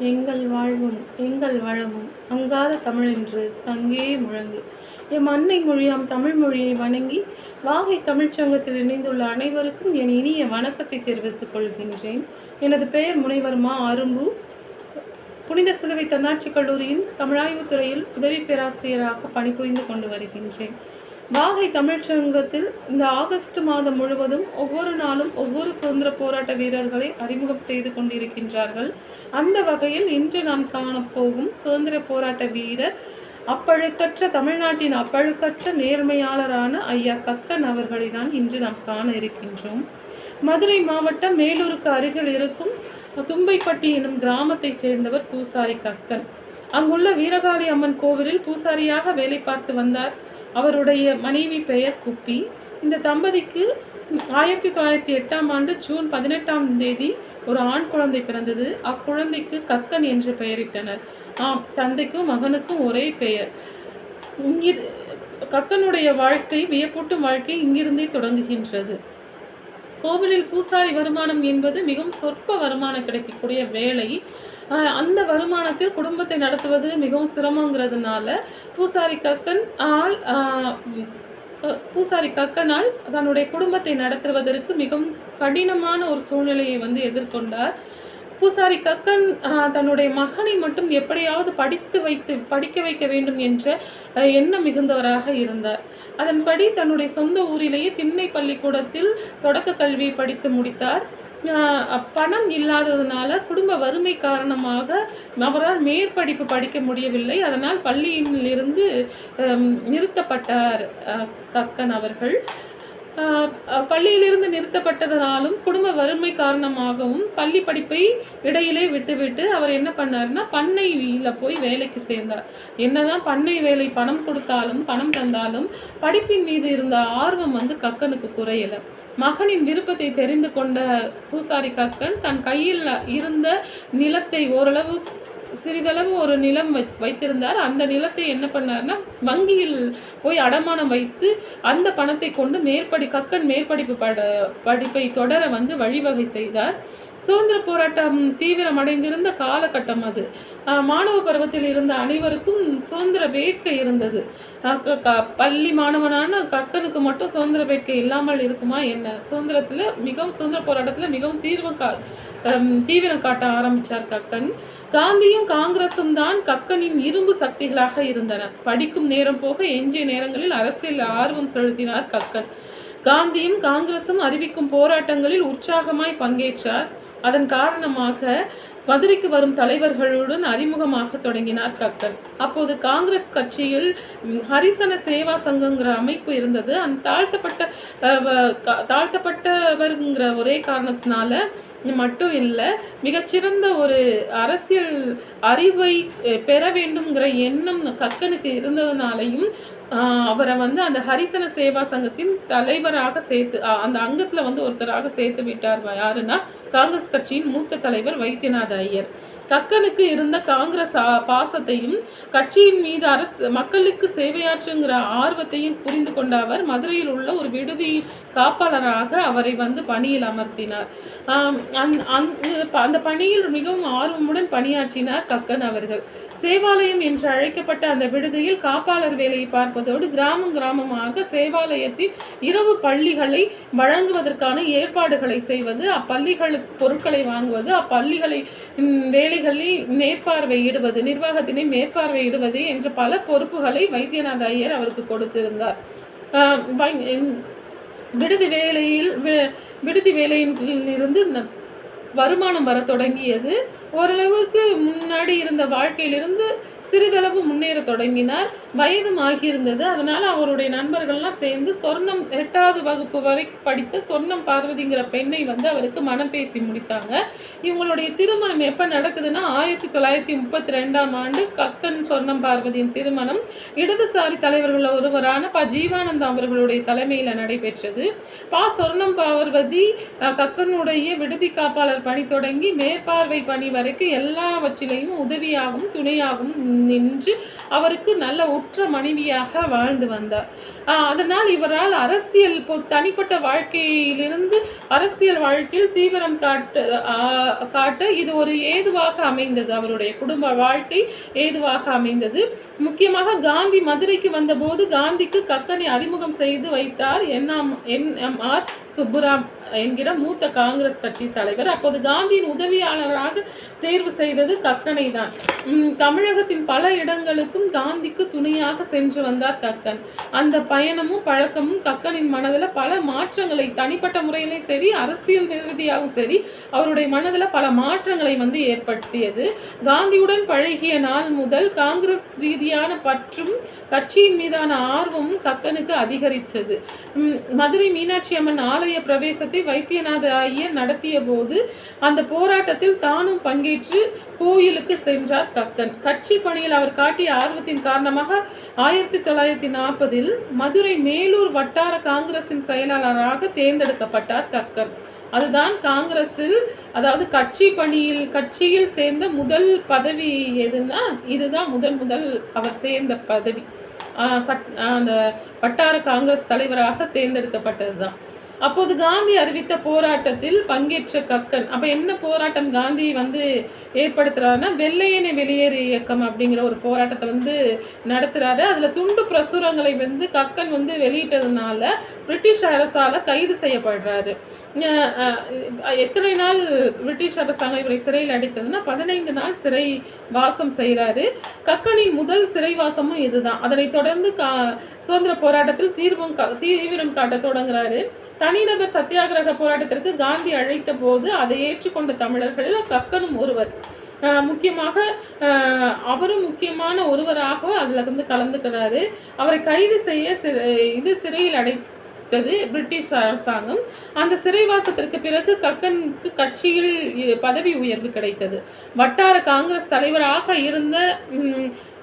எங்கள் வாழ்வும் எங்கள் வளமும் அங்காத தமிழென்று சங்கே முழங்கு. எம் அன்னை மொழியாம் தமிழ் மொழியை வணங்கி வாகை தமிழ்ச் சங்கத்தில் இணைந்துள்ள அனைவருக்கும் என் இனிய வணக்கத்தை தெரிவித்துக் கொள்கின்றேன். எனது பெயர் முனைவர் மா அரும்பு. புனித சிலுவை தன்னாட்சி கல்லூரியின் தமிழாய்வுத் துறையில் உதவி பேராசிரியராக பணிபுரிந்து கொண்டு வருகின்றேன். வாகை தமிழ்ச்சங்கத்தில் இந்த ஆகஸ்ட் மாதம் முழுவதும் ஒவ்வொரு நாளும் ஒவ்வொரு சுதந்திர போராட்ட வீரர்களை அறிமுகம் செய்து கொண்டிருக்கின்றார்கள். அந்த வகையில் இன்று நாம் காணப்போகும் சுதந்திர போராட்ட வீரர் அப்பழுக்கற்ற தமிழ்நாட்டின் அப்பழுக்கற்ற நேர்மையாளரான ஐயா கக்கன் அவர்களை தான் இன்று நாம் காண இருக்கின்றோம். மதுரை மாவட்டம் மேலூருக்கு அருகில் இருக்கும் தும்பைப்பட்டி எனும் கிராமத்தைச் சேர்ந்தவர் பூசாரி கக்கன். அங்குள்ள வீரகாளி அம்மன் கோவிலில் பூசாரியாக வேலை பார்த்து வந்தார். அவருடைய மனைவி பெயர் குப்பி. இந்த தம்பதிக்கு ஆயிரத்தி தொள்ளாயிரத்தி எட்டாம் ஆண்டு ஜூன் பதினெட்டாம் தேதி ஒரு ஆண் குழந்தை பிறந்தது. அக்குழந்தைக்கு கக்கன் என்று பெயரிட்டனர். ஆம் தந்தைக்கும் மகனுக்கும் ஒரே பெயர். கக்கனுடைய வாழ்க்கை வியப்பூட்டும் வாழ்க்கை இங்கிருந்தே தொடங்குகின்றது. கோவிலில் பூசாரி வருமானம் என்பது மிகவும் சொற்ப வருமானம் கிடைக்கக்கூடிய வேலை. அந்த வருமானத்தில் குடும்பத்தை நடத்துவது மிகவும் சிரமங்கிறதுனால பூசாரி கக்கன் ஆள் பூசாரி கக்கனால் தன்னுடைய குடும்பத்தை நடத்துவதற்கு மிகவும் கடினமான ஒரு சூழ்நிலையை வந்து எதிர்கொண்டார். பூசாரி கக்கன் தன்னுடைய மகனை மட்டும் எப்படியாவது படித்து வைத்து படிக்க வைக்க வேண்டும் என்ற எண்ணம் மிகுந்தவராக இருந்தார். அதன்படி தன்னுடைய சொந்த ஊரிலேயே திண்ணை பள்ளிக்கூடத்தில் தொடக்க கல்வியை படித்து முடித்தார். பணம் இல்லாததுனால குடும்ப வறுமை காரணமாக அவரால் மேற்படிப்பு படிக்க முடியவில்லை. அதனால் பள்ளியிலிருந்து நிறுத்தப்பட்டார் கக்கன் அவர்கள். பள்ளியிலிருந்து நிறுத்தப்பட்டதனாலும் குடும்ப வறுமை காரணமாகவும் பள்ளி படிப்பை இடையிலே விட்டுவிட்டு அவர் என்ன பண்ணாருன்னா பண்ணையில் போய் வேலைக்கு சேர்ந்தார். என்னதான் பண்ணை வேலை பணம் கொடுத்தாலும் பணம் தந்தாலும் படிப்பின் மீது இருந்த ஆர்வம் வந்து கக்கனுக்கு குறையலை. மகனின் விருப்பத்தை தெரிந்து கொண்ட பூசாரி கக்கன் தன் கையில் இருந்த நிலத்தை ஓரளவு சிறிதளவு ஒரு நிலம் வை வைத்திருந்தார். அந்த நிலத்தை என்ன பண்ணார்னா வங்கியில் போய் அடமானம் வைத்து அந்த பணத்தை கொண்டு மேற்படி கக்கன் மேற்படிப்பு பட படிப்பை தொடர வந்து வழிவகை செய்தார். சுதந்திர போராட்டம் தீவிரம் அடைந்திருந்த காலகட்டம் அது. மாணவ பருவத்தில் இருந்த அனைவருக்கும் சுதந்திர வேட்கை இருந்தது. பள்ளி மாணவனான கக்கனுக்கு மட்டும் சுதந்திர வேட்கை இல்லாமல் இருக்குமா என்ன? சுதந்திரத்தில் மிகவும் சுதந்திர போராட்டத்தில் மிகவும் தீர்வம் கா தீவிரம் காட்ட ஆரம்பித்தார் கக்கன். காந்தியும் காங்கிரசும் தான் கக்கனின் இரும்பு சக்திகளாக இருந்தன. படிக்கும் நேரம் போக எஞ்சிய நேரங்களில் அரசியல் ஆர்வம் செலுத்தினார் கக்கன். காந்தியும் காங்கிரசும் அறிவிக்கும் போராட்டங்களில் உற்சாகமாய் பங்கேற்றார். அதன் காரணமாக மதுரைக்கு வரும் தலைவர்களுடன் அறிமுகமாக தொடங்கினார் கக்கன் அப்போது காங்கிரஸ் கட்சியில் ஹரிசன சேவா சங்கங்கிற அமைப்பு இருந்தது. அந்த தாழ்த்தப்பட்ட தாழ்த்தப்பட்டவருங்கிற வ- ஒரே காரணத்தினால மட்டும் இல்லை மிகச்சிறந்த ஒரு அரசியல் அறிவை பெற வேண்டும்ங்கிற எண்ணம் கக்கனுக்கு இருந்ததுனாலையும் அவரை வந்து அந்த ஹரிசன சேவா சங்கத்தின் தலைவராக சேர்த்து அந்த அங்கத்தில் வந்து ஒருத்தராக சேர்த்து விட்டார் யாருன்னா காங்கிரஸ் கட்சியின் மூத்த தலைவர் வைத்தியநாத ஐயர். கக்கனுக்கு இருந்த காங்கிரஸ் பாசத்தையும் கட்சியின் மீது அரசு மக்களுக்கு சேவையாற்றுங்கிற ஆர்வத்தையும் புரிந்து கொண்ட அவர் மதுரையில் உள்ள ஒரு விடுதி காப்பாளராக அவரை வந்து பணியில் அமர்த்தினார். அந்த- அந்த பணியில் மிகவும் ஆர்வமுடன் பணியாற்றினார் கக்கன் அவர்கள். சேவாலயம் என்று அழைக்கப்பட்ட அந்த விடுதியில் காப்பாளர் வேலையை பார்ப்பதோடு கிராமம் கிராமமாக சேவாலயத்தில் இரவு பள்ளிகளை வழங்குவதற்கான ஏற்பாடுகளை செய்வது அப்பள்ளிகளுக்கு பொருட்களை வாங்குவது அப்பள்ளிகளை வேலைகளில் மேற்பார்வையிடுவது நிர்வாகத்தினை மேற்பார்வையிடுவது என்ற பல பொறுப்புகளை வைத்தியநாத ஐயர் அவருக்கு கொடுத்திருந்தார். வை- விடுதி வேலையில் வி- விடுதி வேலையில் இருந்து ந- வருமானம் வர தொடங்கியது. ஓரளவுக்கு முன்னாடி இருந்த வாழ்க்கையிலிருந்து சிறிதளவு முன்னேற தொடங்கினார். வயதும் ஆகியிருந்தது. அதனால் அவருடைய நண்பர்கள்லாம் சேர்ந்து சொர்ணம் எட்டாவது வகுப்பு வரை படித்த சொர்ணம் பார்வதிங்கிற பெண்ணை வந்து அவருக்கு மனம் பேசி முடித்தாங்க. இவங்களுடைய திருமணம் எப்போ நடக்குதுன்னா ஆயிரத்தி தொள்ளாயிரத்தி முப்பத்தி ரெண்டாம் ஆண்டு கக்கன் சொர்ணம் பார்வதியின் திருமணம். இடதுசாரி தலைவர்கள் ஒருவரான ப. ஜீவானந்த் அவர்களுடைய தலைமையில் நடைபெற்றது. பா. சொர்ணம் பார்வதி கக்கனுடைய விடுதி காப்பாளர் பணி தொடங்கி மேற்பார்வை பணி வரைக்கும் எல்லாவற்றிலையும் உதவியாகவும் துணையாகவும் நின்று அவருக்கு நல்ல உற்ற மனைவியாக வாழ்ந்து வந்தார். அதனால் இவரால் அரசியல் பொ- தனிப்பட்ட வாழ்க்கையிலிருந்து அரசியல் வாழ்க்கையில் தீவிரம் காட்ட காட்ட இது ஒரு ஏதுவாக அமைந்தது. அவருடைய குடும்ப வாழ்க்கை ஏதுவாக அமைந்தது. முக்கியமாக காந்தி மதுரைக்கு வந்தபோது காந்திக்கு கக்கனை அறிமுகம் செய்து வைத்தார். N M R. சுப்புராம். என்கிற மூத்த காங்கிரஸ் கட்சி தலைவர். அப்போது காந்தியின் உதவியாளராக தேர்வு செய்தது கக்கனை தான். தமிழகத்தின் பல இடங்களுக்கும் காந்திக்கு துணையாக சென்று வந்தார் கக்கன். அந்த பயணமும் பழக்கமும் கக்கனின் மனதில் பல மாற்றங்களை தனிப்பட்ட முறையிலையும் சரி அரசியல் ரீதியாகவும் சரி அவருடைய மனதில் பல மாற்றங்களை வந்து ஏற்படுத்தியது. காந்தியுடன் பழகிய நாள் முதல் காங்கிரஸ் ரீதியான பற்றும் கட்சியின் மீதான ஆர்வமும் கக்கனுக்கு அதிகரித்தது. மதுரை மீனாட்சி அம்மன் ஆலய பிரவேசத்தை வைத்தியநாத ஐயர் நடத்திய போது அந்த போராட்டத்தில் தானும் பங்கேற்று கோயிலுக்கு சென்றார் கக்கன். கட்சி பணியில் அவர் காட்டிய ஆர்வத்தின் காரணமாக ஆயிரத்தி தொள்ளாயிரத்தி நாற்பதில் மதுரை மேலூர் வட்டார காங்கிரசின் செயலாளராக தேர்ந்தெடுக்கப்பட்டார் கக்கன். அதுதான் காங்கிரஸில் அதாவது கட்சி பணியில் கட்சியில் சேர்ந்த முதல் பதவி எதுன்னா இதுதான் முதன் முதல் அவர் சேர்ந்த பதவி. ஆஹ் சட் அந்த வட்டார காங்கிரஸ் தலைவராக தேர்ந்தெடுக்கப்பட்டது தான் அப்போது காந்தி அறிவித்த போராட்டத்தில் பங்கேற்ற கக்கன். அப்போ என்ன போராட்டம் காந்தி வந்து ஏற்படுத்துகிறாருன்னா வெள்ளையனை வெளியேறு இயக்கம் அப்படிங்கிற ஒரு போராட்டத்தை வந்து நடத்துகிறாரு அதில் துண்டு பிரசுரங்களை வந்து கக்கன் வந்து வெளியிட்டதுனால பிரிட்டிஷ் அரசால் கைது செய்யப்படுறாரு. எத்தனை நாள் பிரிட்டிஷ் அரசாங்கம் இவரை சிறையில் அடைத்ததுன்னா பதினைந்து நாள் சிறை வாசம் செய்கிறாரு கக்கனின் முதல் சிறைவாசமும் இதுதான். அதனை தொடர்ந்து கா சுதந்திர போராட்டத்தில் தீர்வம் கா தீவிரம் காட்ட தொடங்குறாரு. தனிநபர் சத்தியாகிரக போராட்டத்திற்கு காந்தி அழைத்த போது அதை ஏற்றுக்கொண்ட தமிழர்களில் கக்கனும் ஒருவர். முக்கியமாக அவரும் முக்கியமான ஒருவராக அதில் வந்து கலந்துக்கிறாரு. அவரை கைது செய்ய சிறை இது சிறையில் அடை அடைத்தது பிரிட்டிஷ் அரசாங்கம். அந்த சிறைவாசத்திற்கு பிறகு கக்கனுக்கு கட்சியில் பதவி உயர்வு கிடைத்தது. வட்டார காங்கிரஸ் தலைவராக இருந்த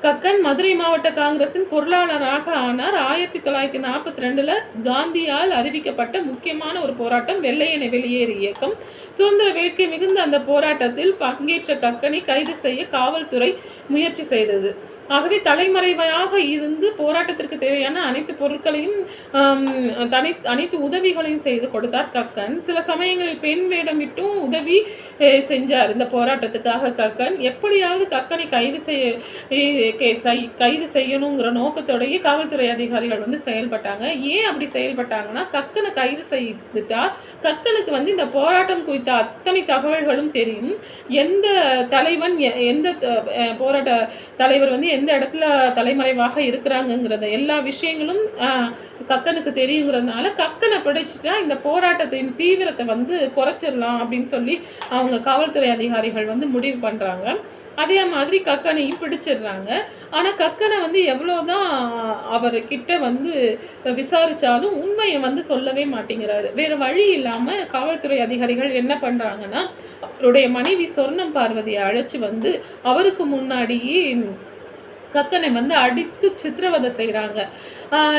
கக்கன் மதுரை மாவட்ட காங்கிரசின் பொருளாளராக ஆனார். ஆயிரத்தி தொள்ளாயிரத்தி நாற்பத்தி ரெண்டுல காந்தியால் அறிவிக்கப்பட்ட முக்கியமான ஒரு போராட்டம் வெள்ளையனை வெளியேறு இயக்கம். சுதந்திர வேட்கை மிகுந்த அந்த போராட்டத்தில் பங்கேற்ற கக்கனை கைது செய்ய காவல்துறை முயற்சி செய்தது. ஆகவே தலைமறைவாக இருந்து போராட்டத்திற்கு தேவையான அனைத்து பொருட்களையும் தனி அனைத்து உதவிகளையும் செய்து கொடுத்தார் கக்கன். சில சமயங்களில் பெண் வேடமிட்டும் உதவி செஞ்சார். இந்த போராட்டத்துக்காக கக்கன் எப்படியாவது கக்கனை கைது செய்ய கே- செய்- கைது செய்யணுங்கிற நோக்கத்தோடயே காவல்துறை அதிகாரிகள் வந்து செயல்பட்டாங்க. ஏன் அப்படி செயல்பட்டாங்கன்னா கக்கனை கைது செய்துட்டா கக்கனுக்கு வந்து இந்த போராட்டம் குறித்த அத்தனை தகவல்களும் தெரியும். எந்த தலைவன் எ- எந்த போராட்ட தலைவர் வந்து எந்த இடத்துல தலைமறைவாக இருக்கிறாங்கங்கிறத எல்லா விஷயங்களும் கக்கனுக்கு தெரியுங்கிறதுனால கக்கனை பிடிச்சிட்டா இந்த போராட்டத்தின் தீவிரத்தை வந்து குறைச்சிடலாம் அப்படின்னு சொல்லி அவங்க காவல்துறை அதிகாரிகள் வந்து முடிவு பண்ணுறாங்க அதே மாதிரி கக்கனையும் பிடிச்சிடுறாங்க. ஆனால் கக்கனை வந்து எவ்வளோதான் அவர்கிட்ட வந்து விசாரித்தாலும் உண்மையை வந்து சொல்லவே மாட்டேங்கிறாரு. வேறு வழி இல்லாமல் காவல்துறை அதிகாரிகள் என்ன பண்ணுறாங்கன்னா அவருடைய மனைவி சொர்ணம் பார்வதியை அழைச்சி வந்து அவருக்கு முன்னாடியே கக்கனை வந்து அடித்து சித்திரவதை செய்கிறாங்க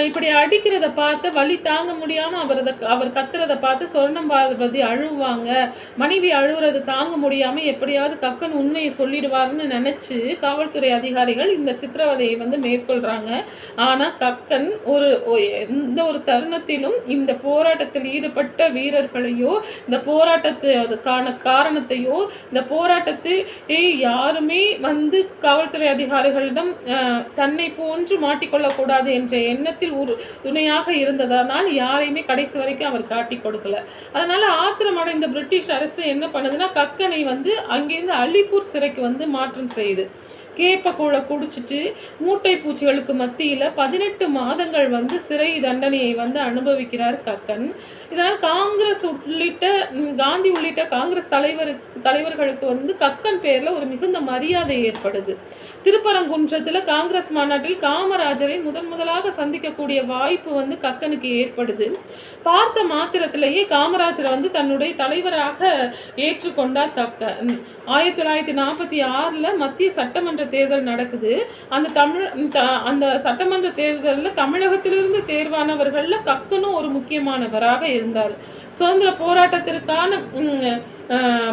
இப்படி அடிக்கிறத பார்த்து வலி தாங்க முடியாமல் அவர் அதை அவர் கத்துறத பார்த்து சொர்ணம் பார்வதி அழுவாங்க. மனைவி அழுகிறது தாங்க முடியாமல் எப்படியாவது கக்கன் உண்மையை சொல்லிடுவாருன்னு நினச்சி காவல்துறை அதிகாரிகள் இந்த சித்திரவதையை வந்து மேற்கொள்கிறாங்க ஆனால் கக்கன் ஒரு எந்த ஒரு தருணத்திலும் இந்த போராட்டத்தில் ஈடுபட்ட வீரர்களையோ இந்த போராட்டத்தை அதுக்கான காரணத்தையோ இந்த போராட்டத்தை யாருமே வந்து காவல்துறை அதிகாரிகளிடம் தன்னை போன்று மாட்டிக்கொள்ளக்கூடாது என்ற எண்ணத்தில் ஒரு துணையாக இருந்ததனால் யாரையுமே கடைசி வரைக்கும் அவர் காட்டி கொடுக்கல. அதனால் ஆத்திரமடைந்த பிரிட்டிஷ் அரசு என்ன பண்ணுதுன்னா கக்கனை வந்து அங்கேருந்து அலிப்பூர் சிறைக்கு வந்து மாற்றம் செய்யுது கேப்பக்கூழை குடிச்சிட்டு மூட்டை பூச்சிகளுக்கு மத்தியில் பதினெட்டு மாதங்கள் வந்து சிறை தண்டனையை வந்து அனுபவிக்கிறார் கக்கன். இதனால் காங்கிரஸ் உள்ளிட்ட காந்தி உள்ளிட்ட காங்கிரஸ் தலைவர் தலைவர்களுக்கு வந்து கக்கன் பேரில் ஒரு மிகுந்த மரியாதை ஏற்படுது. திருப்பரங்குன்றத்தில் காங்கிரஸ் மாநாட்டில் காமராஜரை முதன் முதலாக சந்திக்கக்கூடிய வாய்ப்பு வந்து கக்கனுக்கு ஏற்படுது. பார்த்த மாத்திரத்திலேயே காமராஜரை வந்து தன்னுடைய தலைவராக ஏற்றுக்கொண்டார் கக்கன் ஆயிரத்தி தொள்ளாயிரத்தி நாற்பத்தி ஆறில் மத்திய சட்டமன்ற தேர்தல் நடக்குது. அந்த தமிழ் த- அந்த சட்டமன்ற தேர்தலில் தமிழகத்திலிருந்து தேர்வானவர்களில் கக்கனும் ஒரு முக்கியமானவராக இருந்தார். சுதந்திர போராட்டத்திற்கான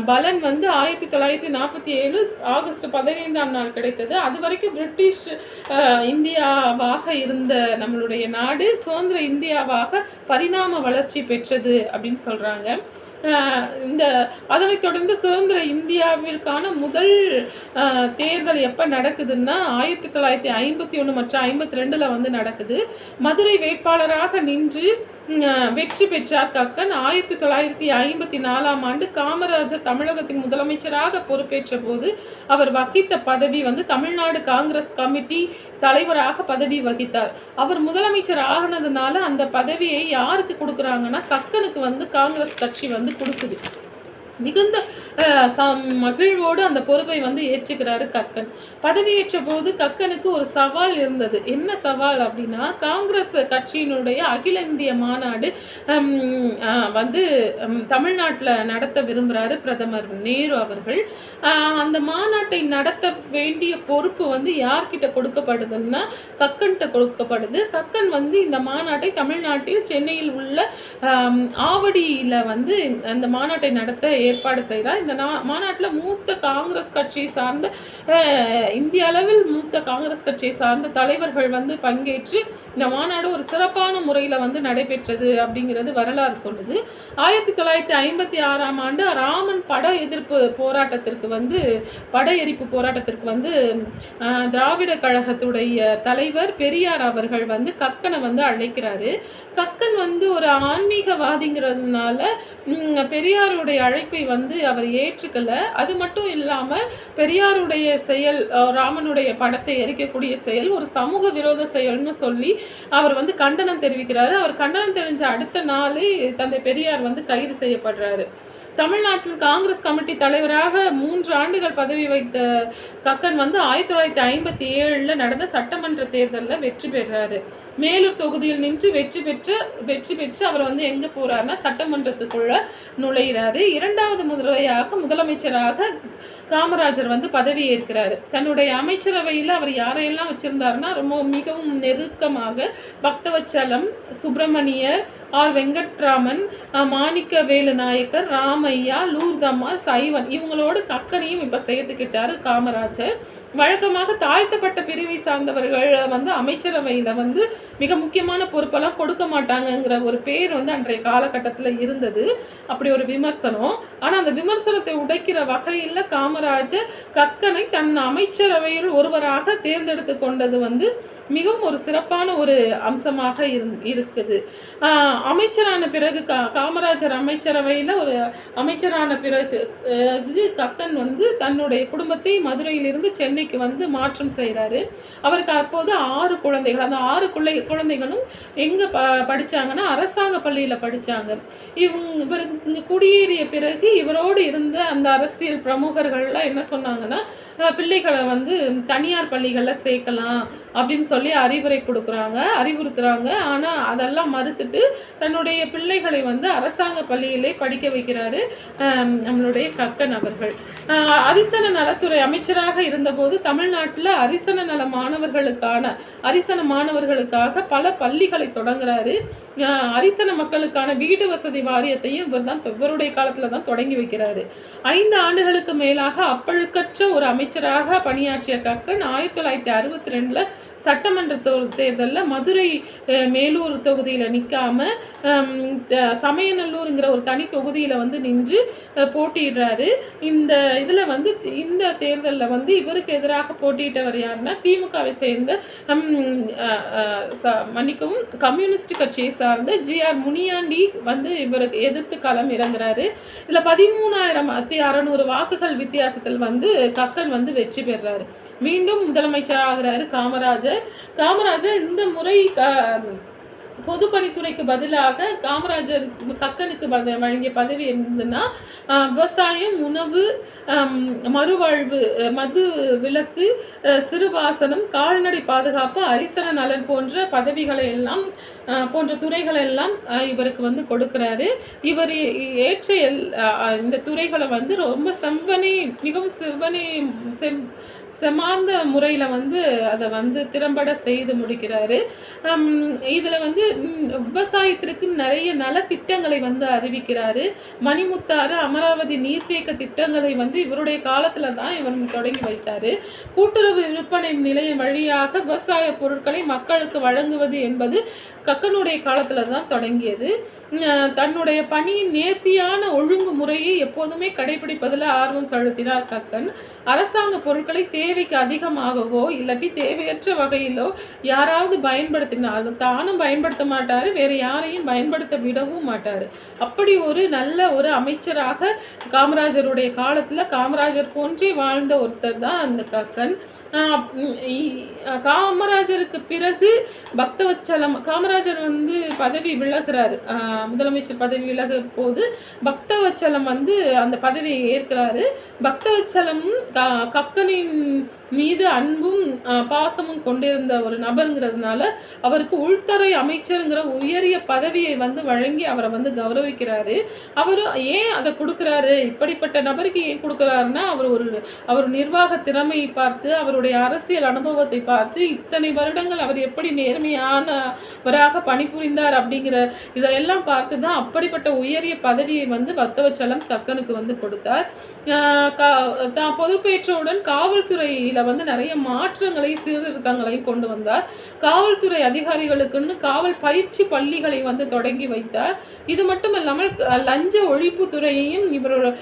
பலன் வந்து ஆயிரத்தி தொள்ளாயிரத்தி நாற்பத்தி ஏழு ஆகஸ்ட் பதினைந்தாம் நாள் கிடைத்தது. அது வரைக்கும் பிரிட்டிஷ் இந்தியாவாக இருந்த நம்மளுடைய நாடு சுதந்திர இந்தியாவாக பரிணாம வளர்ச்சி பெற்றது அப்படின்னு சொல்கிறாங்க இந்த அதனைத் தொடர்ந்து சுதந்திர இந்தியாவிற்கான முதல் தேர்தல் எப்போ நடக்குதுன்னா ஆயிரத்தி தொள்ளாயிரத்தி ஐம்பத்தி ஒன்று மற்றும் ஐம்பத்தி ரெண்டில் வந்து நடக்குது. மதுரை வேட்பாளராக நின்று வெற்றி பெற்றார் கக்கன். ஆயிரத்தி தொள்ளாயிரத்தி ஐம்பத்தி நாலாம் ஆண்டு காமராஜர் தமிழகத்தின் முதலமைச்சராக பொறுப்பேற்ற போது அவர் வகித்த பதவி வந்து தமிழ்நாடு காங்கிரஸ் கமிட்டி தலைவராக பதவி வகித்தார். அவர் முதலமைச்சர் ஆகினதுனால அந்த பதவியை யாருக்கு கொடுக்குறாங்கன்னா கக்கனுக்கு வந்து காங்கிரஸ் கட்சி வந்து கொடுக்குது. மிகுந்த மகிழ்வோடு அந்த பொறுப்பை வந்து ஏற்றுக்கிறாரு கக்கன். பதவியேற்ற போது கக்கனுக்கு ஒரு சவால் இருந்தது. என்ன சவால் அப்படின்னா காங்கிரஸ் கட்சியினுடைய அகில இந்திய மாநாடு வந்து தமிழ்நாட்டில் நடத்த விரும்புகிறாரு பிரதமர் நேரு அவர்கள். அந்த மாநாட்டை நடத்த வேண்டிய பொறுப்பு வந்து யார்கிட்ட கொடுக்கப்படுதுன்னா கக்கன்கிட்ட கொடுக்கப்படுது. கக்கன் வந்து இந்த மாநாட்டை தமிழ்நாட்டில் சென்னையில் உள்ள ஆவடியில் வந்து அந்த மாநாட்டை நடத்த ஏற்பாடு செய்கிறார் இந்த மாநாட்டில் மூத்த காங்கிரஸ் கட்சியை சார்ந்த இந்திய அளவில் மூத்த காங்கிரஸ் கட்சியை சார்ந்த தலைவர்கள் வந்து பங்கேற்று இந்த மாநாடு ஒரு சிறப்பான முறையில் வந்து நடைபெற்றது அப்படிங்கிறது வரலாறு சொல்லுது. ஆயிரத்தி தொள்ளாயிரத்தி ஐம்பத்தி ஆறாம் ஆண்டு ராமன் பட எதிர்ப்பு போராட்டத்திற்கு வந்து பட எரிப்பு போராட்டத்திற்கு வந்து திராவிட கழகத்துடைய தலைவர் பெரியார் அவர்கள் வந்து கக்கனை வந்து அழைக்கிறாரு. கக்கன் வந்து ஒரு ஆன்மீகவாதிங்கிறதுனால பெரியாருடைய அழைப்பை வந்து அவர் ஏற்றுக்கலை. அது மட்டும் இல்லாமல் பெரியாருடைய செயல் ராமனுடைய படத்தை எரிக்கக்கூடிய செயல் ஒரு சமூக விரோத செயல்னு சொல்லி அவர் வந்து கண்டனம் தெரிவிக்கிறாரு. அவர் கண்டனம் தெரிஞ்ச அடுத்த நாளே தந்தை பெரியார் வந்து கைது செய்யப்படுறாரு. தமிழ்நாட்டில் காங்கிரஸ் கமிட்டி தலைவராக மூன்று ஆண்டுகள் பதவி வைத்த கக்கன் வந்து ஆயிரத்தி தொள்ளாயிரத்தி ஐம்பத்தி ஏழில் நடந்த சட்டமன்ற தேர்தலில் வெற்றி பெறாரு. மேலூர் தொகுதியில் நின்று வெற்றி பெற்று வெற்றி பெற்று அவர் வந்து எங்கே போகிறாருன்னா சட்டமன்றத்துக்குள்ள நுழைகிறாரு இரண்டாவது முறையாக முதலமைச்சராக காமராஜர் வந்து பதவி ஏற்கிறார். தன்னுடைய அமைச்சரவையில் அவர் யாரையெல்லாம் வச்சுருந்தாருன்னா ரொம்ப மிகவும் நெருக்கமாக பக்தவச்சலம் சுப்பிரமணியர் ஆர் வெங்கட்ராமன் மாணிக்கவேலு நாயக்கர் ராமையா லூர்தம்மா சைவன். இவங்களோடு கக்கனையும் இப்போ சேர்த்துக்கிட்டாரு காமராஜர். வழக்கமாக தாழ்த்தப்பட்ட பிரிவை சார்ந்தவர்கள் வந்து அமைச்சரவையில் வந்து மிக முக்கியமான பொறுப்பெல்லாம் கொடுக்க மாட்டாங்கங்கிற ஒரு பேர் வந்து அன்றைய காலகட்டத்தில் இருந்தது. அப்படி ஒரு விமர்சனம். ஆனால் அந்த விமர்சனத்தை உடைக்கிற வகையில் காமராஜர் கக்கனை தன் அமைச்சரவையில் ஒருவராக தேர்ந்தெடுத்து கொண்டது வந்து மிகவும் ஒரு சிறப்பான ஒரு அம்சமாக இருந் இருக்குது. அமைச்சரான பிறகு கா காமராஜர் அமைச்சரவையில் ஒரு அமைச்சரான பிறகு இது கக்கன் வந்து தன்னுடைய குடும்பத்தை மதுரையிலிருந்து சென்னை சென்னைக்கு வந்து மாற்றம் செய்கிறாரு அவருக்கு அப்போது ஆறு குழந்தைகள். அந்த ஆறு குழந்தை குழந்தைகளும் எங்கே ப படித்தாங்கன்னா அரசாங்க பள்ளியில் படித்தாங்க இவங்க இவருக்கு இங்கே குடியேறிய பிறகு இவரோடு இருந்த அந்த அரசியல் பிரமுகர்கள்லாம் என்ன சொன்னாங்கன்னா பிள்ளைகளை வந்து தனியார் பள்ளிகளில் சேர்க்கலாம் அப்படின்னு சொல்லி அறிவுரை கொடுக்குறாங்க அறிவுறுத்துகிறாங்க ஆனால் அதெல்லாம் மறுத்துட்டு தன்னுடைய பிள்ளைகளை வந்து அரசாங்க பள்ளியிலே படிக்க வைக்கிறாரு நம்மளுடைய கக்கன் அவர்கள். அரிசன நலத்துறை அமைச்சராக இருந்தபோது தமிழ்நாட்டில் அரிசன நல மாணவர்களுக்கான அரிசன மாணவர்களுக்காக பல பள்ளிகளை தொடங்குறாரு. அரிசன மக்களுக்கான வீடு வசதி வாரியத்தையும் இவர் தான் இவருடைய காலத்தில் தான் தொடங்கி வைக்கிறாரு. ஐந்து ஆண்டுகளுக்கு மேலாக அப்பழுக்கற்ற ஒரு அமைச்சராக பணியாற்றிய கக்கன் ஆயிரத்தி தொள்ளாயிரத்தி அறுபத்தி ரெண்டில் சட்டமன்ற தேர்தலில் மதுரை மேலூர் தொகுதியில் நிற்காம சமயநல்லூருங்கிற ஒரு தனி தொகுதியில் வந்து நின்று போட்டியிடுறாரு. இந்த இதில் வந்து இந்த தேர்தலில் வந்து இவருக்கு எதிராக போட்டியிட்டவர் யாருன்னா திமுகவை சேர்ந்த ச- மன்னிக்கவும் கம்யூனிஸ்ட் கட்சியை சார்ந்த ஜிஆர் முனியாண்டி வந்து இவருக்கு எதிர்த்து களம் இறங்குறாரு. இதில் பதிமூணாயிரம் அறநூறு வாக்குகள் வித்தியாசத்தில் வந்து கக்கன் வந்து வெற்றி பெறுறாரு. மீண்டும் முதலமைச்சர் ஆகிறாரு காமராஜர். காமராஜர் இந்த முறை க- பொதுப்பணித்துறைக்கு பதிலாக காமராஜர் கக்கனுக்கு வழங்கிய பதவி என்னதுன்னா விவசாயம் உணவு மறுவாழ்வு மது விலக்கு சிறுவாசனம் கால்நடை பாதுகாப்பு அரிசன நலன் போன்ற பதவிகளை எல்லாம் போன்ற துறைகளை எல்லாம் இவருக்கு வந்து கொடுக்குறாரு. இவர் ஏற்ற எல் இந்த துறைகளை வந்து ரொம்ப செவ்வனே மிகவும் செவ்வனே செவ் செமார்ந்த முறையில் வந்து அதை வந்து திறம்பட செய்து முடிக்கிறாரு. இதில் வந்து விவசாயத்திற்கு நிறைய நலத்திட்டங்களை வந்து அறிவிக்கிறாரு. மணிமுத்தாறு அமராவதி நீர்த்தேக்க திட்டங்களை வந்து இவருடைய காலத்தில் தான் இவர் தொடங்கி வைத்தார். கூட்டுறவு விற்பனை நிலையம் வழியாக விவசாய பொருட்களை மக்களுக்கு வழங்குவது என்பது கக்கனுடைய காலத்தில் தான் தொடங்கியது தன்னுடைய பணியின் நேர்த்தியான ஒழுங்குமுறையை எப்போதுமே கடைபிடிப்பதில் ஆர்வம் செலுத்தினார் கக்கன். அரசாங்க பொருட்களை தேவைக்கு அதிகமாகவோ இல்லாட்டி தேவையற்ற வகையிலோ யாராவது பயன்படுத்தினாலும் தானும் பயன்படுத்த மாட்டார் வேறு யாரையும் பயன்படுத்த விடவும் மாட்டார். அப்படி ஒரு நல்ல ஒரு அமைச்சராக காமராஜருடைய காலத்தில் காமராஜர் போன்றே வாழ்ந்த ஒருத்தர் தான் அந்த கக்கன். காமராஜருக்கு பிறகு பக்தவச்சலம் காமராஜர் வந்து பதவி விலகிறாரு. முதலமைச்சர் பதவி விலக போது பக்தவச்சலம் வந்து அந்த பதவியை ஏற்கிறாரு. பக்தவச்சலம் க- கக்கனின் மீது அன்பும் பாசமும் கொண்டிருந்த ஒரு நபருங்கிறதுனால அவருக்கு உள்துறை அமைச்சருங்கிற உயரிய பதவியை வந்து வழங்கி அவரை வந்து கௌரவிக்கிறாரு. அவர் ஏன் அதை கொடுக்குறாரு? இப்படிப்பட்ட நபருக்கு ஏன் கொடுக்குறாருன்னா அவர் ஒரு அவர் நிர்வாக திறமையை பார்த்து அவருடைய அரசியல் அனுபவத்தை பார்த்து இத்தனை வருடங்கள் அவர் எப்படி நேர்மையானவராக பணிபுரிந்தார் அப்படிங்கிற இதையெல்லாம் பார்த்து தான் அப்படிப்பட்ட உயரிய பதவியை வந்து வத்தவச்சலம் தக்கனுக்கு வந்து கொடுத்தார். தான் பொறுப்பேற்றவுடன் காவல்துறையில் வந்து நிறைய மாற்றங்களை சீர்திருத்தங்களையும் கொண்டு வந்தார். காவல்துறை அதிகாரிகளுக்குன்னு காவல் பயிற்சி பள்ளிகளை வந்து தொடங்கி வைத்தார். இது மட்டும் இல்லாமல் லஞ்ச ஒழிப்பு துறையையும் இவரோட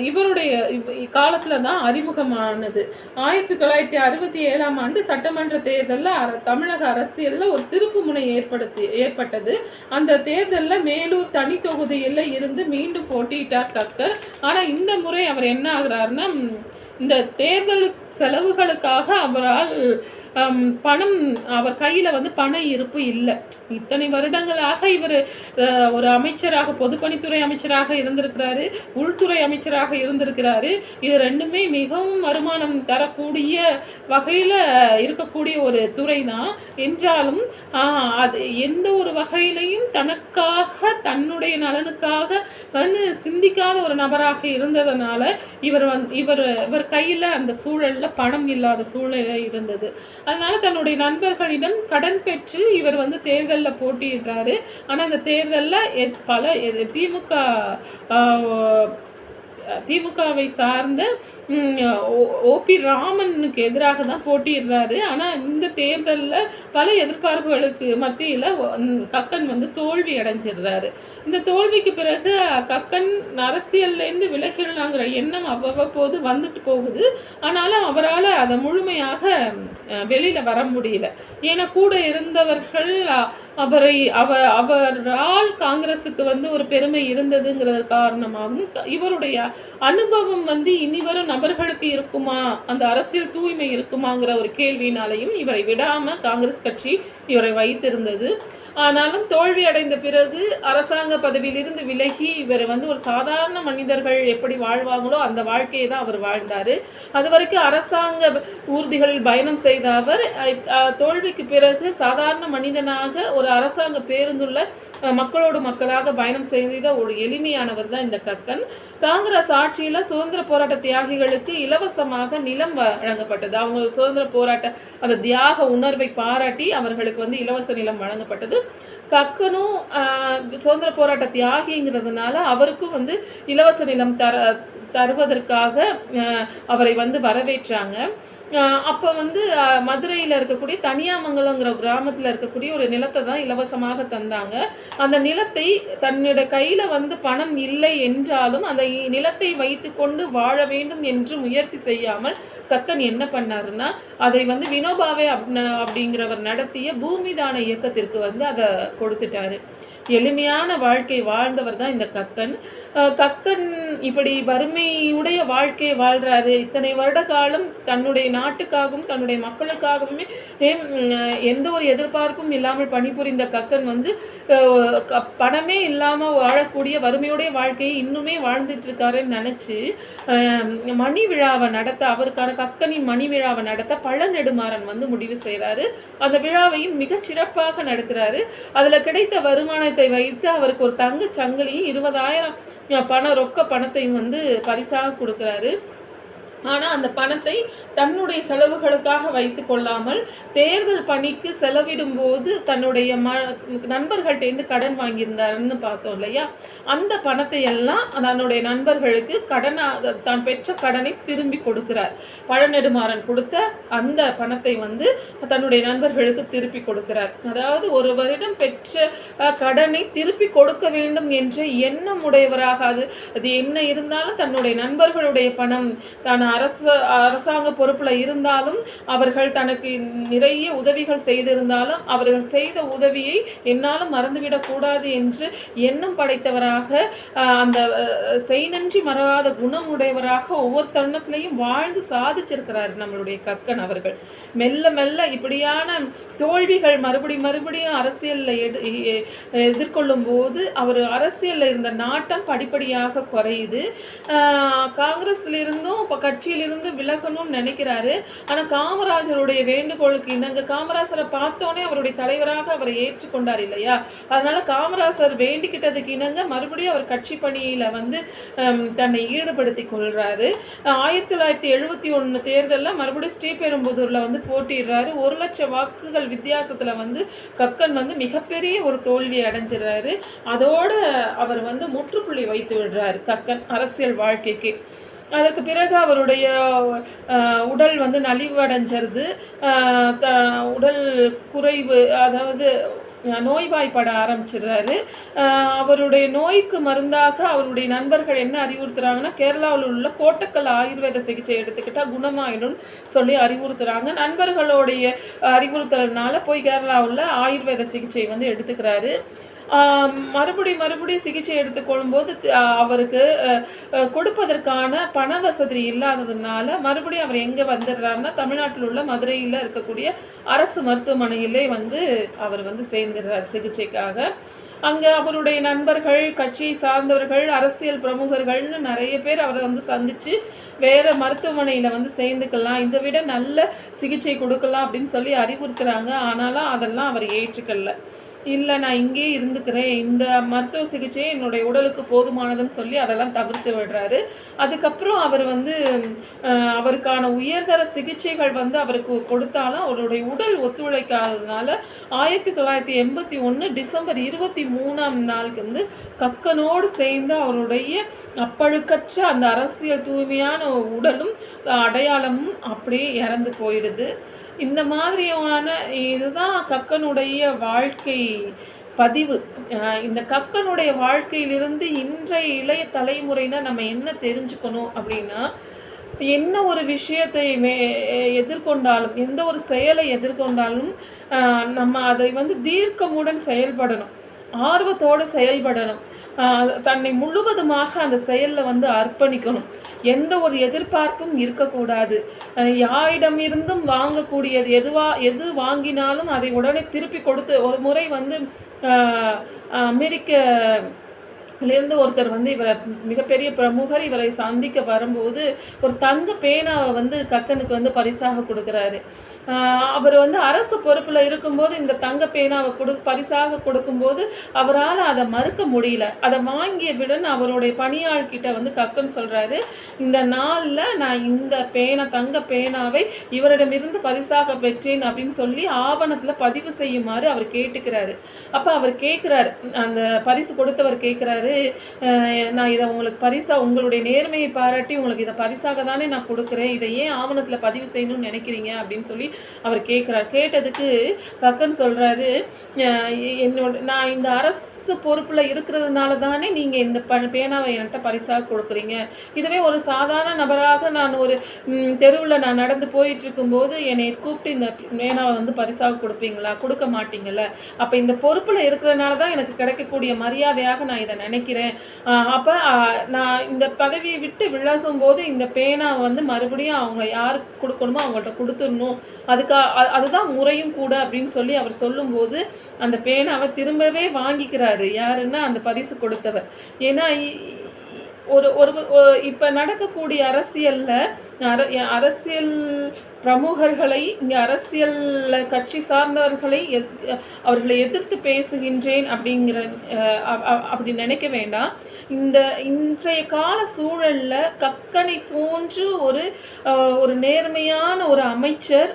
இவருடைய இவ்- தான் அறிமுகமானது. ஆயிரத்தி தொள்ளாயிரத்தி அறுபத்தி ஏழாம் ஆண்டு சட்டமன்ற தேர்தலில் அர தமிழக அரசியலில் ஒரு திருப்பு முனை ஏற்படுத்தி ஏற்பட்டது. அந்த தேர்தலில் மேலூர் தனி தொகுதியில் இருந்து மீண்டும் போட்டியிட்டார் கக்கர். ஆனால் இந்த முறை அவர் என்ன ஆகுறாருன்னா இந்த தேர்தலுக்கு செலவுகளுக்காக அவரால் பணம் அவர் கையில் வந்து பண இருப்பு இல்லை. இத்தனை வருடங்களாக இவர் ஒரு அமைச்சராக பொதுப்பணித்துறை அமைச்சராக இருந்திருக்கிறாரு உள்துறை அமைச்சராக இருந்திருக்கிறாரு. இது ரெண்டுமே மிகவும் வருமானம் தரக்கூடிய வகையில் இருக்கக்கூடிய ஒரு துறை தான் என்றாலும் அது எந்த ஒரு வகையிலையும் தனக்காக தன்னுடைய நலனுக்காக வந்து சிந்திக்காத ஒரு நபராக இருந்ததுனால இவர் வந்து இவர் இவர் கையில் அந்த சூழலில் பணம் இல்லாத சூழ்நிலை இருந்தது. அதனால தன்னுடைய நண்பர்களிடம் கடன் பெற்று இவர் வந்து தேர்தலில் போட்டியிடுறாரு. ஆனால் அந்த தேர்தலில் பல திமுக ஆஹ், திமுகவை சார்ந்த ஓபி ராமனுக்கு எதிராக தான் போட்டியிடுறாரு. ஆனால் இந்த தேர்தலில் பல எதிர்பார்ப்புகளுக்கு மத்தியில் கக்கன் வந்து தோல்வி அடைஞ்சிடுறாரு. இந்த தோல்விக்கு பிறகு கக்கன் அரசியல்லேருந்து விலகிடலாங்கிற எண்ணம் அவ்வப்போது வந்துட்டு போகுது. ஆனாலும் அவரால் அதை முழுமையாக வெளியில் வர முடியல. ஏன்னா கூட இருந்தவர்கள் அவரை அவ அவரால் காங்கிரஸுக்கு வந்து ஒரு பெருமை இருந்ததுங்கிறது காரணமாகவும் க- இவருடைய அனுபவம் வந்து இனி வரும் நபர்களுக்கு இருக்குமா? அந்த அரசியல் தூய்மை இருக்குமாங்கிற ஒரு கேள்வியினாலையும் இவரை விடாமல் காங்கிரஸ் கட்சி இவரை வைத்திருந்தது. ஆனாலும் தோல்வி அடைந்த பிறகு அரசாங்க பதவியிலிருந்து விலகி இவர் வந்து ஒரு சாதாரண மனிதர்கள் எப்படி வாழ்வாங்களோ அந்த வாழ்க்கையை தான் அவர் வாழ்ந்தார். அது வரைக்கும் அரசாங்க ஊர்திகளில் பயணம் செய்த அவர் தோல்விக்கு பிறகு சாதாரண மனிதனாக ஒரு அரசாங்க பேருந்துள்ள மக்களோடு மக்களாக பயணம் செய்த ஒரு எளிமையானவர் தான் இந்த கக்கன். காங்கிரஸ் ஆட்சியில் சுதந்திர போராட்ட தியாகிகளுக்கு இலவசமாக நிலம் வழங்கப்பட்டது. அவங்க சுதந்திர போராட்ட அந்த தியாக உணர்வை பாராட்டி அவர்களுக்கு வந்து இலவச நிலம் வழங்கப்பட்டது. கக்கனும் சுதந்திர போராட்ட தியாகிங்கிறதுனால அவருக்கும் வந்து இலவச நிலம் தர தருவதற்காக அவரை வந்து வரவேற்றாங்க. அப்போ வந்து மதுரையில் இருக்கக்கூடிய தனியாமங்கலங்கிற கிராமத்தில் இருக்கக்கூடிய ஒரு நிலத்தை தான் இலவசமாக தந்தாங்க. அந்த நிலத்தை தன்னோட கையில் வந்து பணம் இல்லை என்றாலும் அந்த நிலத்தை நிலத்தை வைத்துக்கொண்டு வாழ வேண்டும் என்று முயற்சி செய்யாமல் கக்கன் என்ன பண்ணாருன்னா அதை வந்து வினோபாவே அப்படிங்கிறவர் நடத்திய பூமிதான இயக்கத்திற்கு வந்து அதை கொடுத்துட்டாரு. எளிமையான வாழ்க்கை வாழ்ந்தவர் தான் இந்த கக்கன். கக்கன் இப்படி வறுமையுடைய வாழ்க்கையை வாழ்கிறாரு இத்தனை வருட காலம் தன்னுடைய நாட்டுக்காகவும் தன்னுடைய மக்களுக்காகவுமே எந்த ஒரு எதிர்பார்ப்பும் இல்லாமல் பணிபுரிந்த கக்கன் வந்து பணமே இல்லாமல் வாழக்கூடிய வறுமையுடைய வாழ்க்கையை இன்னுமே வாழ்ந்துட்டு இருக்காருன்னு நினச்சி மணி விழாவை நடத்த அவருக்கான கக்கனின் மணி விழாவை நடத்த பழநெடுமாறன் வந்து முடிவு செய்கிறாரு அந்த விழாவையும் மிக சிறப்பாக நடத்துகிறாரு அதில் கிடைத்த வருமானத்தை வைத்து அவருக்கு ஒரு தங்க சங்கிலியும் இருபதாயிரம் பண ரொக்க பணத்தையும் வந்து பரிசாக கொடுக்குறாரு. ஆனால் அந்த பணத்தை தன்னுடைய செலவுகளுக்காக வைத்து கொள்ளாமல் தேர்தல் பணிக்கு செலவிடும் போது தன்னுடைய ம நண்பர்கள்ட்டேருந்து கடன் வாங்கியிருந்தாருன்னு பார்த்தோம் இல்லையா? அந்த பணத்தை எல்லாம் தன்னுடைய நண்பர்களுக்கு கடனாக தான் பெற்ற கடனை திரும்பி கொடுக்கிறார். பழநெடுமாறன் கொடுத்த அந்த பணத்தை வந்து தன்னுடைய நண்பர்களுக்கு திருப்பி கொடுக்கிறார். அதாவது ஒரு வருடம் பெற்ற கடனை திருப்பி கொடுக்க வேண்டும் என்ற எண்ணம் உடையவராக அது அது என்ன இருந்தாலும் தன்னுடைய நண்பர்களுடைய பணம் தான் அரசு அரசாங்க பொறுப்பில் இருந்தாலும் அவர்கள் தனக்கு நிறைய உதவிகள் செய்திருந்தாலும் அவர்கள் செய்த உதவியை என்னாலும் மறந்துவிடக்கூடாது என்று எண்ணம் படைத்தவராக அந்த செய்நன்றி மறவாத குணம் உடையவராக ஒவ்வொரு தருணத்திலையும் வாழ்ந்து சாதிச்சிருக்கிறார் நம்மளுடைய கக்கன் அவர்கள். மெல்ல மெல்ல இப்படியான தோல்விகள் மறுபடி மறுபடியும் அரசியலில் எடு எதிர்கொள்ளும் போது அவர் அரசியலில் இருந்த நாட்டம் படிப்படியாக குறையுது. ஆஹ் இருந்தும் இப்போ கட்சியிலிருந்து விலகணும்னு நினைக்கிறாரு ஆனால் காமராஜருடைய வேண்டுகோளுக்கு இணங்க காமராஜரை பார்த்தோன்னே அவருடைய தலைவராக அவரை ஏற்றுக்கொண்டார் இல்லையா? அதனால காமராஜர் வேண்டிக்கிட்டதுக்கு இணங்க மறுபடியும் அவர் கட்சி பணியில் வந்து தன்னை ஈடுபடுத்தி கொள்கிறாரு ஆயிரத்தி தொள்ளாயிரத்தி எழுபத்தி ஒன்று தேர்தலில் மறுபடியும் ஸ்ரீபெரும்புதூரில் வந்து போட்டிடுறாரு ஒரு லட்சம் வாக்குகள் வித்தியாசத்தில் வந்து கக்கன் வந்து மிகப்பெரிய ஒரு தோல்வி அடைஞ்சிடுறாரு. அதோடு அவர் வந்து முற்றுப்புள்ளி வைத்து விடுறாரு கக்கன் அரசியல் வாழ்க்கைக்கு. அதற்கு பிறகு அவருடைய உடல் வந்து நலிவடைஞ்சிருது த உடல் குறைவு அதாவது நோய்வாய்ப்பட ஆரம்பிச்சிடுறாரு. அவருடைய நோய்க்கு மருந்தாக அவருடைய நண்பர்கள் என்ன அறிவுறுத்துறாங்கன்னா கேரளாவில் உள்ள கோட்டக்கல் ஆயுர்வேத சிகிச்சை எடுத்துக்கிட்டால் குணமாயிடும்னு சொல்லி அறிவுறுத்துறாங்க. நண்பர்களுடைய அறிவுறுத்தல்னால போய் கேரளாவில் ஆயுர்வேத சிகிச்சை வந்து எடுத்துக்கிறாரு. ஆம், மறுபடி மறுபடியும் சிகிச்சை எடுத்துக்கொள்ளும்போது அவருக்கு கொடுப்பதற்கான பண வசதி இல்லாததுனால மறுபடியும் அவர் எங்கே வந்துடுறாருன்னா தமிழ்நாட்டில் உள்ள மதுரையில் இருக்கக்கூடிய அரசு மருத்துவமனையிலே வந்து அவர் வந்து சேர்ந்துடுறார் சிகிச்சைக்காக. அங்கே அவருடைய நண்பர்கள் கட்சியை சார்ந்தவர்கள் அரசியல் பிரமுகர்கள்னு நிறைய பேர் அவரை வந்து சந்தித்து வேறு மருத்துவமனையில் வந்து சேர்ந்துக்கலாம் இதை விட நல்ல சிகிச்சை கொடுக்கலாம் அப்படின்னு சொல்லி அறிவுறுத்துகிறாங்க ஆனாலும் அதெல்லாம் அவர் ஏற்றுக்கல. இல்லை நான் இங்கேயே இருந்துக்கிறேன். இந்த மருத்துவ சிகிச்சை என்னுடைய உடலுக்கு போதுமானதுன்னு சொல்லி அதெல்லாம் தவிர்த்து விடுறாரு. அதுக்கப்புறம் அவர் வந்து அவருக்கான உயர்தர சிகிச்சைகள் வந்து அவருக்கு கொடுத்தாலும் அவருடைய உடல் ஒத்துழைக்காததுனால ஆயிரத்தி தொள்ளாயிரத்தி எண்பத்தி ஒன்று டிசம்பர் இருபத்தி மூணாம் நாளுக்கு வந்து கக்கனோடு சேர்ந்து அவருடைய அப்பழுக்கற்ற அந்த அரசியல் தூய்மையான உடலும் அடையாளமும் அப்படியே இறந்து போயிடுது. இந்த மாதிரியான இதுதான் கக்கனுடைய வாழ்க்கை பதிவு. இந்த கக்கனுடைய வாழ்க்கையிலிருந்து இன்றைய இளைய தலைமுறைனா நம்ம என்ன தெரிஞ்சுக்கணும் அப்படின்னா என்ன ஒரு விஷயத்தை மே எதிர்கொண்டாலும் எந்த ஒரு செயலை எதிர்கொண்டாலும் நம்ம அதை வந்து தீர்க்கமுடன் செயல்படணும். ஆர்வத்தோடு செயல்படணும். தன்னை முழுவதுமாக அந்த செயலில் வந்து அர்ப்பணிக்கணும். எந்த ஒரு எதிர்பார்ப்பும் இருக்கக்கூடாது. யாரிடமிருந்தும் வாங்கக்கூடியது எதுவா எது வாங்கினாலும் அதை உடனே திருப்பி கொடுத்து ஒரு முறை வந்து அமெரிக்க இருந்து ஒருத்தர் வந்து இவரை மிகப்பெரிய பிரமுகர் இவரை சந்திக்க வரும்போது ஒரு தங்க பேனாவை வந்து கக்கனுக்கு வந்து பரிசாக கொடுக்குறாரு. அவர் வந்து அரசு பொறுப்பில் இருக்கும்போது இந்த தங்க பேனாவை கொடு பரிசாக கொடுக்கும்போது அவரால் அதை மறுக்க முடியல. அதை வாங்கிய விடன் அவருடைய பணியாள்கிட்ட வந்து கக்குன்னு சொல்கிறாரு இந்த நாளில் நான் இந்த பேனா தங்க பேனாவை இவரிடமிருந்து பரிசாக பெற்றேன் அப்படின்னு சொல்லி ஆவணத்தில் பதிவு செய்யுமாறு அவர் கேட்டுக்கிறாரு. அப்போ அவர் கேட்குறாரு அந்த பரிசு கொடுத்தவர் கேட்குறாரு நான் இதை உங்களுக்கு பரிசாக உங்களுடைய நேர்மையை பாராட்டி உங்களுக்கு இதை பரிசாக தானே நான் கொடுக்குறேன். இதை ஏன் ஆவணத்தில் பதிவு செய்யணும்னு நினைக்கிறீங்க? அப்படின்னு சொல்லி அவர் கேட்குறார் கேட்டதுக்கு கக்கன் சொல்கிறாரு என்னோட நான் இந்த அரசு பொறுப்பில் இருக்கிறதுனால தானே நீங்கள் இந்த ப பேனாவை என்கிட்ட பரிசாக கொடுக்குறீங்க. இதுவே ஒரு சாதாரண நபராக நான் ஒரு தெருவில் நான் நடந்து போயிட்டுருக்கும்போது என்னை கூப்பிட்டு இந்த பேனாவை வந்து பரிசாக கொடுப்பீங்களா? கொடுக்க மாட்டீங்கல்ல. அப்போ இந்த பொறுப்பில் இருக்கிறதுனால தான் எனக்கு கிடைக்கக்கூடிய மரியாதையாக நான் இதை நினைக்கிறேன். அப்போ நான் இந்த பதவியை விட்டு விலகும் போது இந்த பேனாவை வந்து மறுபடியும் அவங்க யாருக்கு கொடுக்கணுமோ அவங்கள்ட்ட கொடுத்துடணும். அதுக்காக அதுதான் முறையும் கூட அப்படின்னு சொல்லி அவர் சொல்லும்போது அந்த பேனாவை திரும்பவே வாங்கிக்கிறார். யாருன்னா அந்த பரிசு கொடுத்தவர். ஏன்னா ஒரு ஒரு இப்போ நடக்கக்கூடிய அரசியலில் அர அரசியல் பிரமுகர்களை இங்கே அரசியல் கட்சி சார்ந்தவர்களை எத் அவர்களை எதிர்த்து பேசுகின்றேன் அப்படிங்கிற அப்படி நினைக்க வேண்டாம். இந்த இன்றைய கால சூழலில் கக்கனை போன்று ஒரு ஒரு நேர்மையான ஒரு அமைச்சர்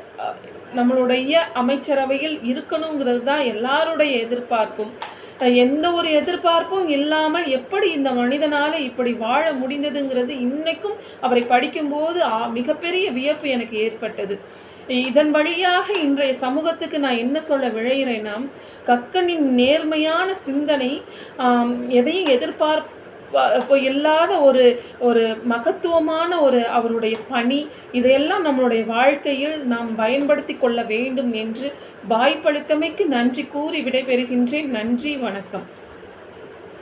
நம்மளுடைய அமைச்சரவையில் இருக்கணுங்கிறது தான் எல்லாருடைய எதிர்பார்ப்பும். எந்த ஒரு எதிர்பார்ப்பும் இல்லாமல் எப்படி இந்த மனிதனால் இப்படி வாழ முடிந்ததுங்கிறது இன்னைக்கும் அவரை படிக்கும்போது மிகப்பெரிய வியப்பு எனக்கு ஏற்பட்டது. இதன் வழியாக இன்றைய சமூகத்துக்கு நான் என்ன சொல்ல விழைகிறேன்னா கக்கனின் நேர்மையான சிந்தனை எதையும் எதிர்பார்ப்பு இல்லாத ஒரு ஒரு மகத்துவமான ஒரு அவருடைய பணி இதையெல்லாம் நம்மளுடைய வாழ்க்கையில் நாம் பயன்படுத்தி கொள்ள வேண்டும் என்று வாய்ப்பளித்தமைக்கு நன்றி கூறி விடைபெறுகின்றேன். நன்றி வணக்கம்.